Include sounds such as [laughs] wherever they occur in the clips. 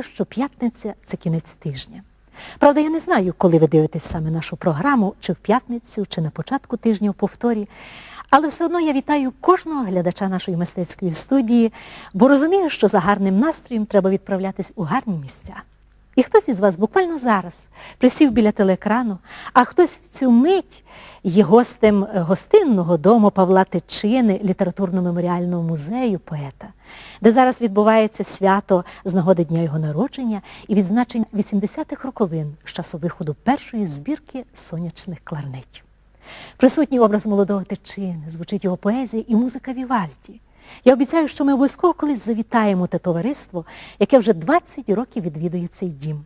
добре, що п'ятниця це кінець тижня. Правда, я не знаю, коли ви дивитесь саме нашу програму, чи в п'ятницю, чи на початку тижня в повторі. Але все одно я вітаю кожного глядача нашої мистецької студії, бо розумію, що за гарним настроєм треба відправлятись у гарні місця. І хтось із вас буквально зараз присів біля телеекрану, а хтось в цю мить є гостем гостинного дому Павла Тичини, літературно-меморіального музею поета, де зараз відбувається свято з нагоди дня його народження і відзначення 80-х роковин з часу виходу першої збірки сонячних кларнетів. Присутній образ молодого Тичини, звучить його поезія і музика Вівальді. Я обіцяю, що ми обов'язково колись завітаємо те товариство, яке вже 20 років відвідує цей дім.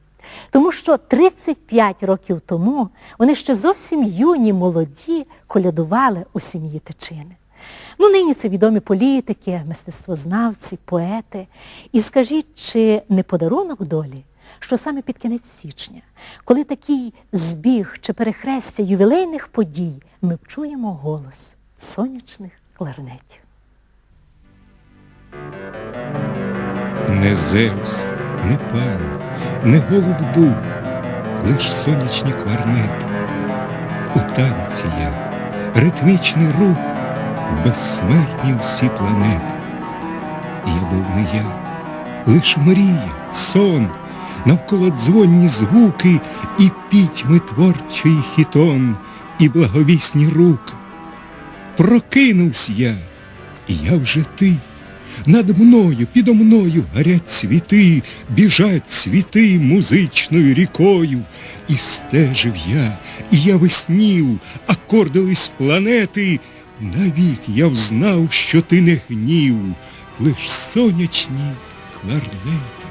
Тому що 35 років тому вони ще зовсім юні, молоді колядували у сім'ї Тичини. Ну, нині це відомі політики, мистецтвознавці, поети. І скажіть, чи не подарунок долі, що саме під кінець січня, коли такий збіг чи перехрестя ювілейних подій, ми чуємо голос сонячних кларнетів. Не Зевс, не пан, не голуб дух, лиш сонячні кларнети. У танці я, ритмічний рух, безсмертні всі планети. Я був не я, лиш мрія, сон, навколо дзвонні згуки і пітьми творчий хітон, і благовісні руки. Прокинувся я, і я вже ти. Над мною, підо мною горять цвіти, біжать цвіти музичною рікою. І стежив я, і я веснів, акордились планети. Навік я взнав, що ти не гнів, лиш сонячні кларнети.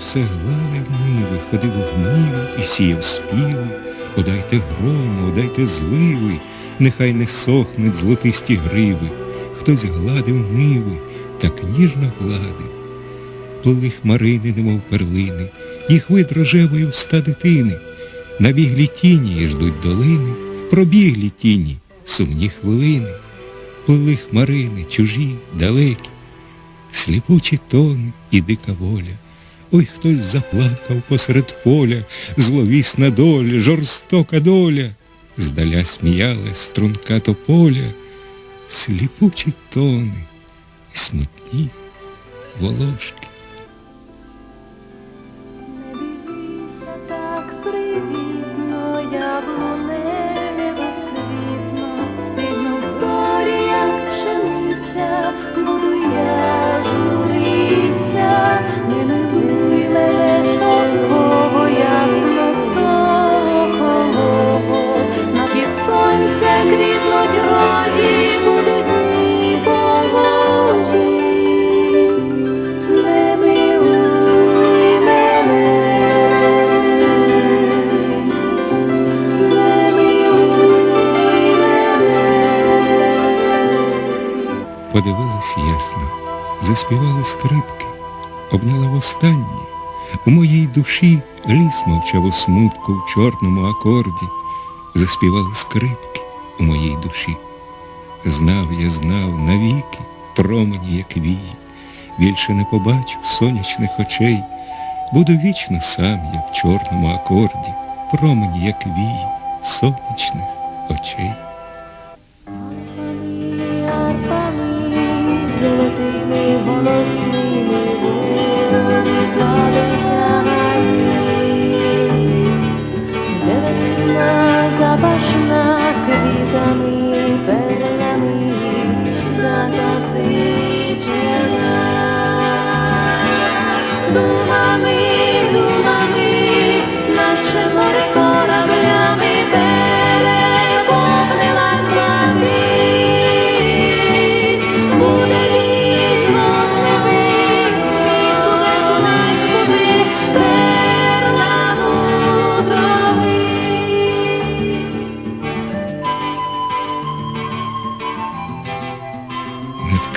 Все гладив ниви, ходив у гніві і сіяв співи. Одайте грому, одайте зливи, нехай не сохнуть золотисті гриви. Хтось гладив ниви, так ніжно гладив. Плили хмарини, немов перлини, їх вид рожевої вста дитини. Набіглі тіні ждуть долини, пробіглі тіні, сумні хвилини. Плили хмарини, чужі, далекі, сліпучі тони і дика воля. Ой, хтось заплакав посеред поля, зловісна доля, жорстока доля. Здаля сміяла струнка тополя, сліпучі тони, смутні волошки. Подивилась ясно, заспівали скрипки, обняла востаннє. У моїй душі ліс мовчав у смутку в чорному акорді. Заспівали скрипки у моїй душі. Знав я, знав навіки, промені, як вії. Більше не побачу сонячних очей. Буду вічно сам я в чорному акорді, промені, як вії, сонячних очей.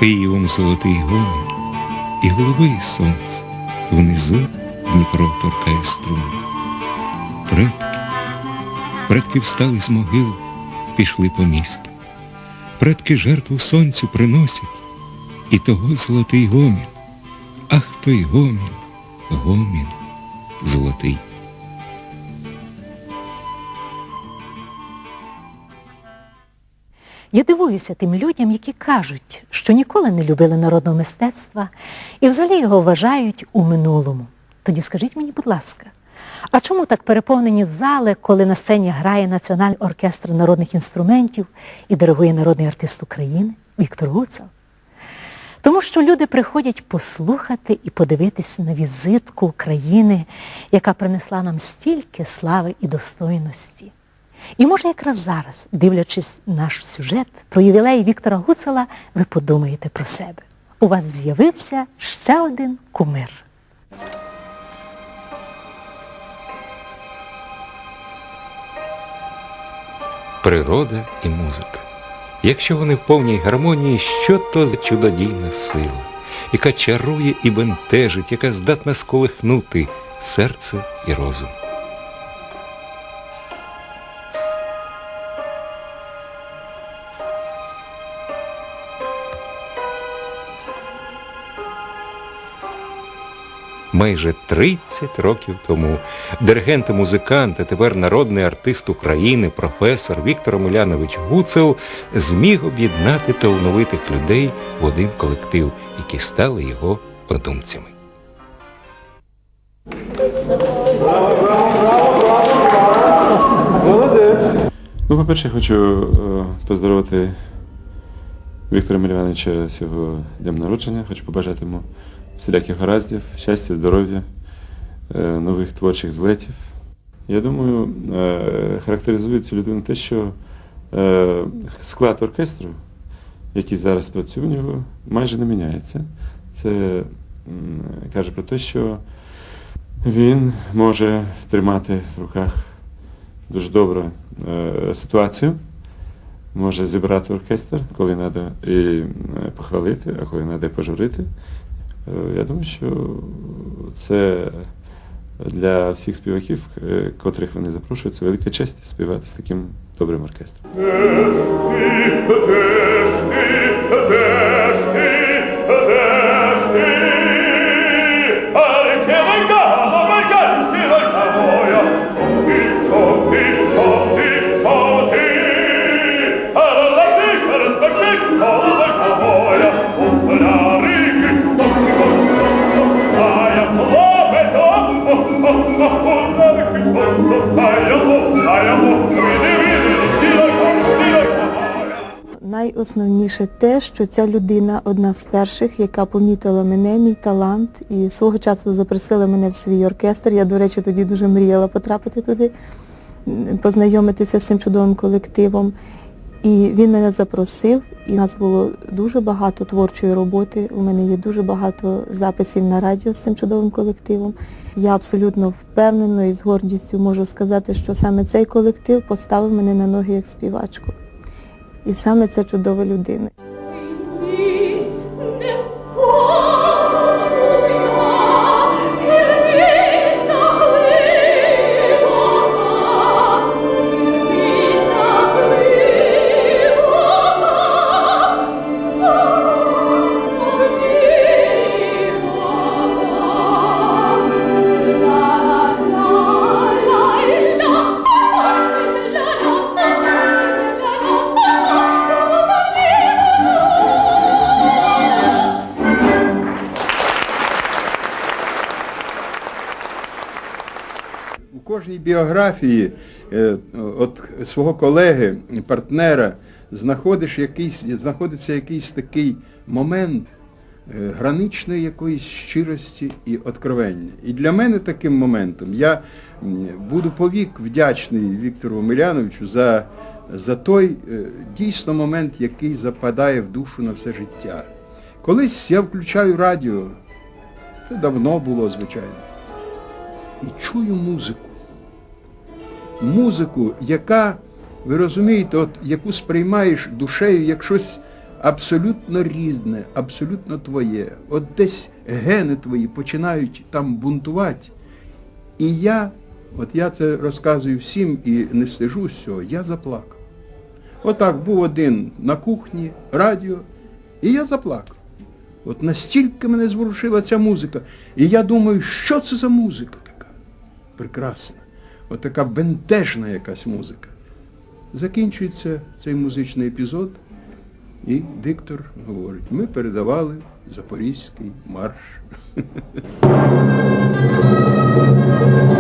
Києвом золотий гомін і голубий сонце. Внизу Дніпро торкає струн. Предки, предки встали з могил, пішли по місту. Предки жертву сонцю приносять, і того золотий гомін. Ах той гомін, гомін золотий. Я дивуюся тим людям, які кажуть, що ніколи не любили народного мистецтва і взагалі його вважають у минулому. Тоді скажіть мені, будь ласка, а чому так переповнені зали, коли на сцені грає Національний оркестр народних інструментів і диригує народний артист України Віктор Гуцел? Тому що люди приходять послухати і подивитись на візитку України, яка принесла нам стільки слави і достойності. І може якраз зараз, дивлячись наш сюжет про ювілей Віктора Гуцела, ви подумаєте про себе. У вас з'явився ще один кумир. природа і музика. Якщо вони в повній гармонії, що то за чудодійна сила, яка чарує і бентежить, яка здатна сколихнути серце і розум. Майже 30 років тому диригент і музикант, а тепер народний артист України, професор Віктор Омелянович Гуцел зміг об'єднати талановитих людей в один колектив, які стали його одумцями. Ну, по-перше, хочу е, поздоровити Віктора Мільяновича з його днем народження. Хочу побажати йому всіляких гараздів, щастя, здоров'я, е, нових творчих злетів. Я думаю, е, характеризує цю людину те, що е, склад оркестру, який зараз працює у нього, майже не міняється. Це каже про те, що він може тримати в руках дуже добру ситуацію, може зібрати оркестр, коли треба і похвалити, а коли треба пожурити. Е, я думаю, що це для всіх співаків, е, котрих вони запрошують, це велика честь співати з таким добрим оркестром. Найосновніше те, що ця людина одна з перших, яка помітила мене, мій талант, і свого часу запросила мене в свій оркестр. Я, до речі, тоді дуже мріяла потрапити туди, познайомитися з цим чудовим колективом. І він мене запросив, і у нас було дуже багато творчої роботи. У мене є дуже багато записів на радіо з цим чудовим колективом. Я абсолютно впевнено і з гордістю можу сказати, що саме цей колектив поставив мене на ноги як співачку. І саме ця чудова людина. Біографії е, от свого колеги, партнера, знаходиш якийсь, знаходиться якийсь такий момент е, граничної якоїсь щирості і откровення. І для мене таким моментом я буду повік вдячний Віктору Омеляновичу за, за той е, дійсно момент, який западає в душу на все життя. Колись я включаю радіо, це давно було, звичайно і чую музику. Музику, яка, ви розумієте, от, яку сприймаєш душею як щось абсолютно різне, абсолютно твоє. От десь гени твої починають там бунтувати. І я, от я це розказую всім і не стежусь цього, я заплакав. Отак був один на кухні, радіо, і я заплакав. От настільки мене зворушила ця музика. І я думаю, що це за музика така? Прекрасна. От така бентежна якась музика. Закінчується цей музичний епізод, і диктор говорить, ми передавали Запорізький марш. [laughs]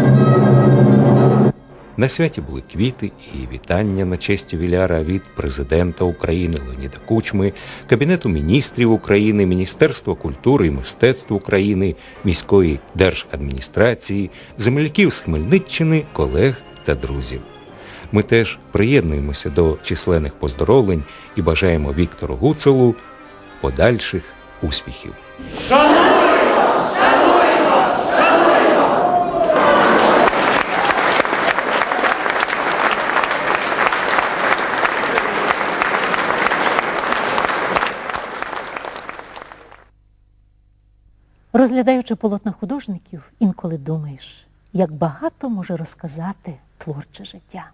На святі були квіти і вітання на честь ювіляра від президента України Леоніда Кучми, Кабінету міністрів України, Міністерства культури і мистецтв України, міської держадміністрації, земляків з Хмельниччини, колег та друзів. Ми теж приєднуємося до численних поздоровлень і бажаємо Віктору Гуцелу подальших успіхів. Розглядаючи полотна художників, інколи думаєш, як багато може розказати творче життя.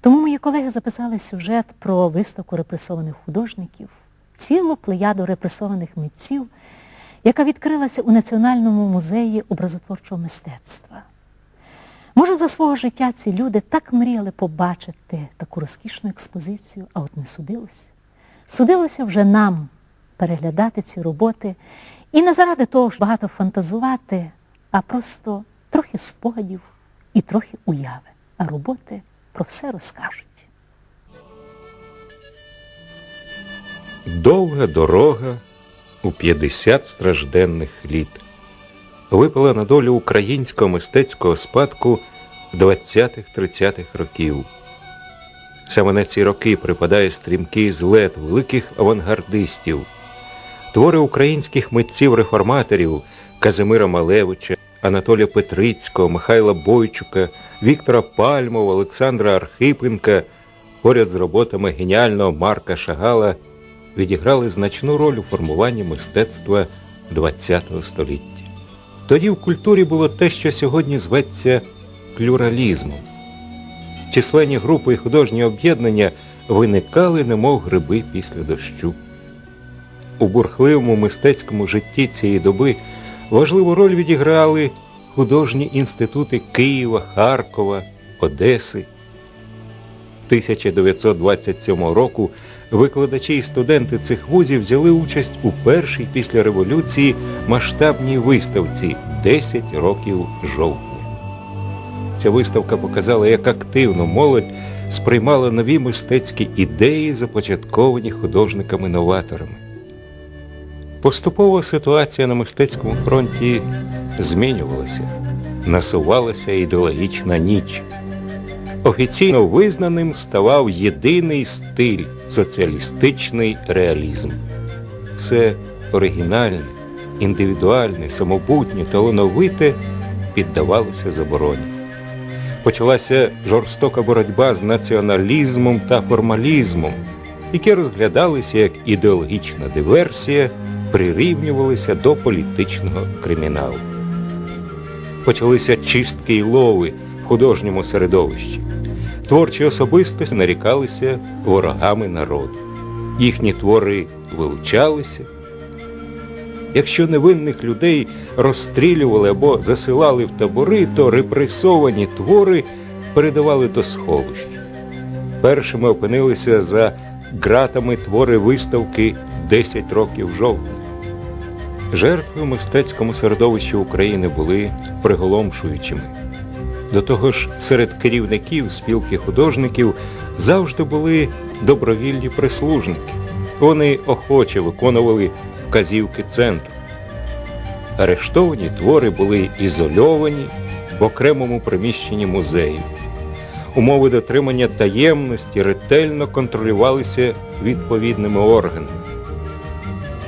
Тому мої колеги записали сюжет про виставку репресованих художників, цілу плеяду репресованих митців, яка відкрилася у Національному музеї образотворчого мистецтва. Може, за свого життя ці люди так мріяли побачити таку розкішну експозицію, а от не судилось. Судилося вже нам переглядати ці роботи і не заради того, щоб багато фантазувати, а просто трохи спогадів і трохи уяви. А роботи про все розкажуть. Довга дорога у 50 стражденних літ випала на долю українського мистецького спадку 20-30-х років. Саме на ці роки припадає стрімкий злет великих авангардистів, твори українських митців-реформаторів Казимира Малевича, Анатолія Петрицького, Михайла Бойчука, Віктора Пальмова, Олександра Архипенка, поряд з роботами геніального Марка Шагала відіграли значну роль у формуванні мистецтва ХХ століття. Тоді в культурі було те, що сьогодні зветься плюралізмом. Численні групи і художні об'єднання виникали, немов гриби після дощу. У бурхливому мистецькому житті цієї доби важливу роль відіграли художні інститути Києва, Харкова, Одеси. 1927 року викладачі і студенти цих вузів взяли участь у першій після революції масштабній виставці «10 років жовтня. Ця виставка показала, як активно молодь сприймала нові мистецькі ідеї, започатковані художниками-новаторами. Поступово ситуація на мистецькому фронті змінювалася, насувалася ідеологічна ніч. Офіційно визнаним ставав єдиний стиль соціалістичний реалізм. Все оригінальне, індивідуальне, самобутнє, талановите піддавалося забороні. Почалася жорстока боротьба з націоналізмом та формалізмом, які розглядалися як ідеологічна диверсія, прирівнювалися до політичного криміналу. Почалися чистки й лови в художньому середовищі. Творчі особистості нарікалися ворогами народу. Їхні твори вилучалися. Якщо невинних людей розстрілювали або засилали в табори, то репресовані твори передавали до сховищ. Першими опинилися за ґратами твори виставки «10 років жовтня. Жертви в мистецькому середовищі України були приголомшуючими. До того ж, серед керівників спілки художників завжди були добровільні прислужники. Вони охоче виконували вказівки центру. Арештовані твори були ізольовані в окремому приміщенні музею. Умови дотримання таємності ретельно контролювалися відповідними органами.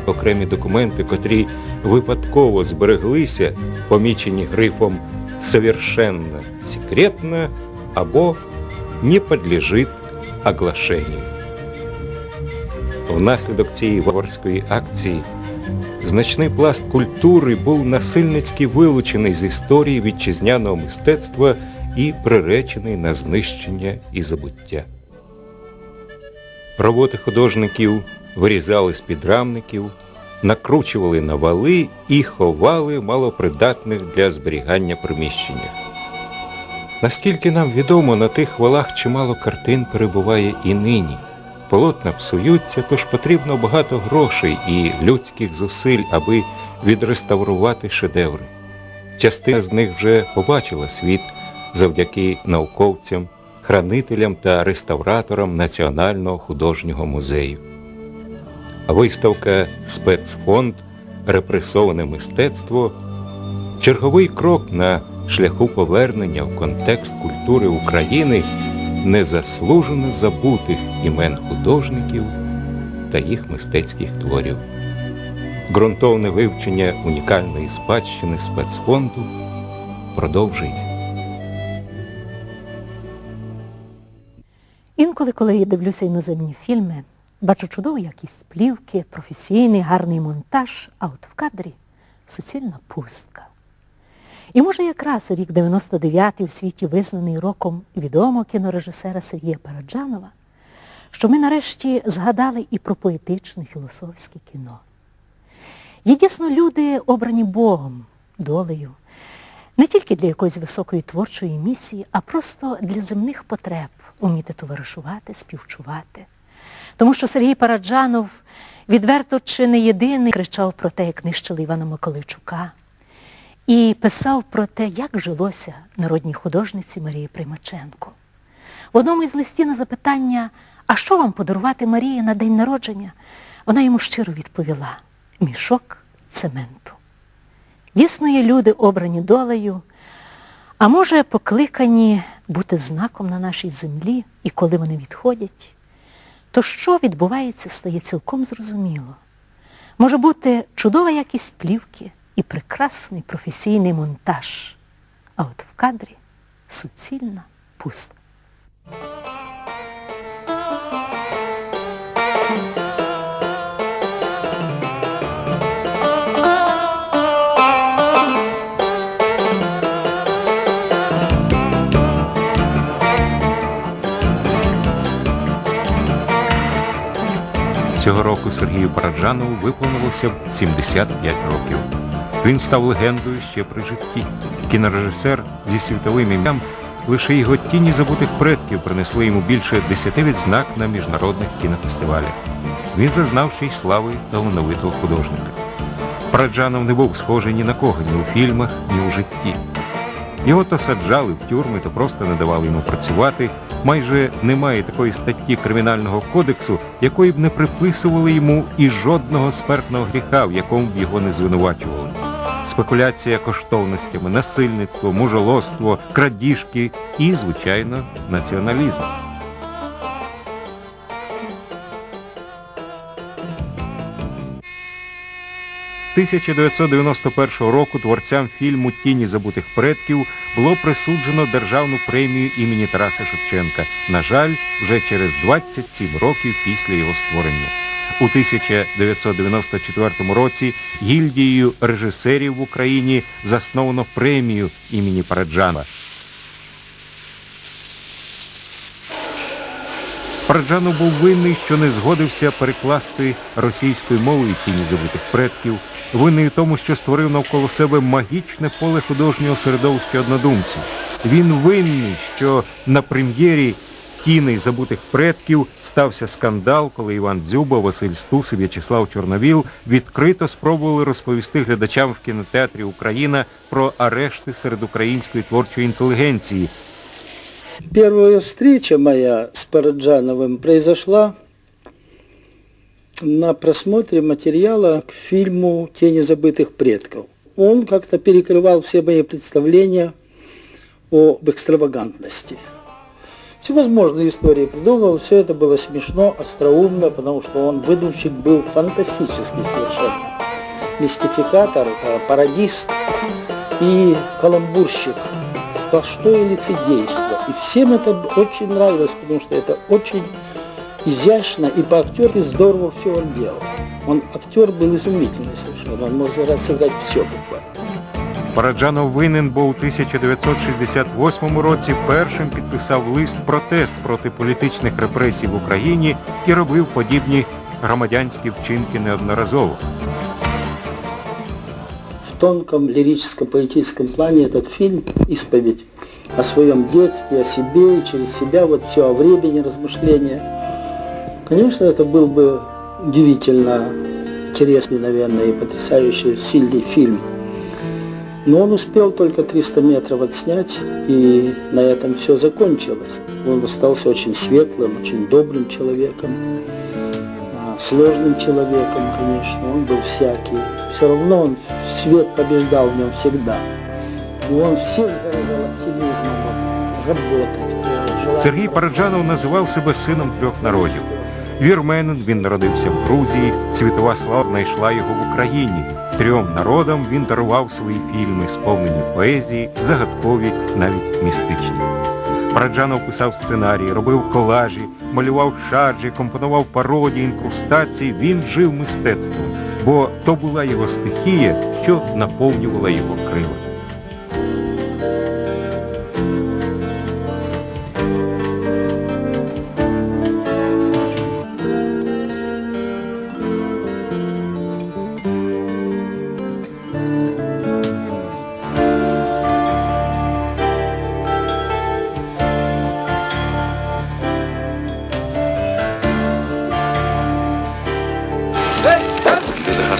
Окремі документи, котрі випадково збереглися, помічені грифом «совершенно секретно» або «не подлежит оглашению». Внаслідок цієї варварської акції значний пласт культури був насильницьки вилучений з історії вітчизняного мистецтва і приречений на знищення і забуття. Роботи художників вирізали з підрамників, накручували на вали і ховали малопридатних для зберігання приміщеннях. Наскільки нам відомо, на тих валах чимало картин перебуває і нині. Полотна псуються, тож потрібно багато грошей і людських зусиль, аби відреставрувати шедеври. Частина з них вже побачила світ завдяки науковцям, хранителям та реставраторам Національного художнього музею. Виставка Спецфонд Репресоване мистецтво черговий крок на шляху повернення в контекст культури України незаслужено забутих імен художників та їх мистецьких творів. Ґрунтовне вивчення унікальної спадщини спецфонду продовжується. Інколи, коли я дивлюся іноземні фільми, бачу чудову якість плівки, професійний, гарний монтаж, а от в кадрі суцільна пустка. І може якраз рік 99-й у світі визнаний роком відомого кінорежисера Сергія Параджанова, що ми нарешті згадали і про поетичне філософське кіно. Є дійсно люди, обрані Богом, долею, не тільки для якоїсь високої творчої місії, а просто для земних потреб уміти товаришувати, співчувати. Тому що Сергій Параджанов відверто чи не єдиний кричав про те, як нищили Івана Миколайчука, і писав про те, як жилося народній художниці Марії Примаченко. В одному із листів на запитання, а що вам подарувати Марії на день народження, вона йому щиро відповіла мішок цементу. Дійсно є люди, обрані долею, а може покликані бути знаком на нашій землі, і коли вони відходять, то що відбувається, стає цілком зрозуміло. Може бути чудова якість плівки і прекрасний професійний монтаж, а от в кадрі суцільна пустка. Цього року Сергію Параджанову виповнилося 75 років. Він став легендою ще при житті. Кінорежисер зі світовим ім'ям лише його тіні забутих предків принесли йому більше десяти відзнак на міжнародних кінофестивалях. Він зазнав ще й слави талановитого художника. Параджанов не був схожий ні на кого, ні у фільмах, ні у житті. Його то саджали в тюрми, то просто не давали йому працювати. Майже немає такої статті Кримінального кодексу, якої б не приписували йому і жодного смертного гріха, в якому б його не звинувачували. Спекуляція коштовностями, насильництво, мужолоство, крадіжки і, звичайно, націоналізм. – 1991 року творцям фільму Тіні забутих предків було присуджено державну премію імені Тараса Шевченка. На жаль, вже через 27 років після його створення. У 1994 році гільдією режисерів в Україні засновано премію імені Параджана. Параджанов був винний, що не згодився перекласти російською мовою тіні забутих предків, винний у тому, що створив навколо себе магічне поле художнього середовища однодумців. Він винний, що на прем'єрі тіней забутих предків стався скандал, коли Іван Дзюба, Василь Стус і В'ячеслав Чорновіл відкрито спробували розповісти глядачам в кінотеатрі Україна про арешти серед української творчої інтелігенції, Первая встреча моя с Параджановым произошла на просмотре материала к фильму «Тени забытых предков». Он как-то перекрывал все мои представления об экстравагантности. Всевозможные истории придумывал, все это было смешно, остроумно, потому что он выдумщик был фантастический совершенно. Мистификатор, э, пародист и каламбурщик, сплошное лицедейство. И всем это очень нравилось, потому что это очень изящно и по-актерски здорово все он делал. Он актер был изумительный совершенно, он мог сыграть, сыграть все буквально. Параджанов винен, бо у 1968 році першим підписав лист протест проти політичних репресій в Україні і робив подібні громадянські вчинки неодноразово. В тонком лирическо-поэтическом плане этот фильм – исповедь о своем детстве, о себе и через себя, вот все о времени размышления. Конечно, это был бы удивительно интересный, наверное, и потрясающий, сильный фильм. Но он успел только 300 метров отснять, и на этом все закончилось. Он остался очень светлым, очень добрым человеком, сложным человеком, конечно. Он был всякий. Все равно он свет побеждал в нем всегда. И он всех заражал оптимизмом, вот, работать. э, желанием Сергій Параджанов називав себе сином трьох народів. Вірменин він народився в Грузії, світова слава знайшла його в Україні. Трьом народам він дарував свої фільми, сповнені поезії, загадкові, навіть містичні. Параджанов писав сценарії, робив колажі, малював шаржі, компонував пародії, інкрустації. Він жив мистецтвом, бо то була його стихія, що наповнювала його крила.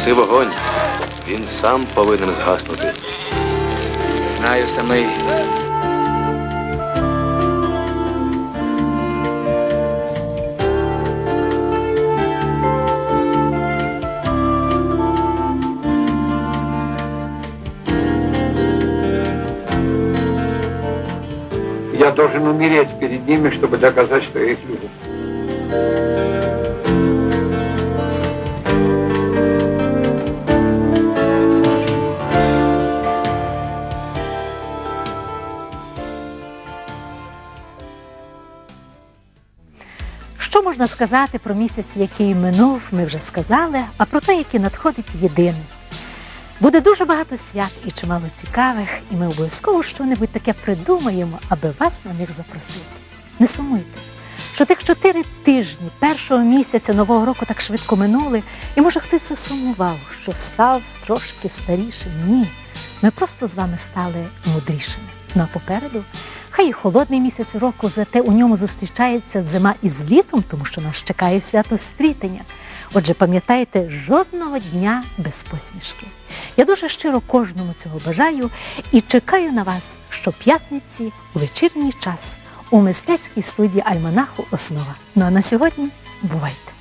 Ти загаси вогонь. Він сам повинен згаснути. Знаю самий. Я должен умереть перед ними, чтобы доказать, что я их люблю. Що можна сказати про місяць, який минув, ми вже сказали, а про той, який надходить єдине. Буде дуже багато свят і чимало цікавих, і ми обов'язково щось таке придумаємо, аби вас на них запросити. Не сумуйте, що тих чотири тижні першого місяця нового року так швидко минули, і може хтось засумував, що став трошки старішим. Ні. Ми просто з вами стали мудрішими. Ну а попереду хай і холодний місяць року, зате у ньому зустрічається зима із літом, тому що нас чекає свято стрітення. Отже, пам'ятайте, жодного дня без посмішки. Я дуже щиро кожному цього бажаю і чекаю на вас щоп'ятниці у вечірній час у мистецькій студії Альманаху Основа. Ну а на сьогодні бувайте!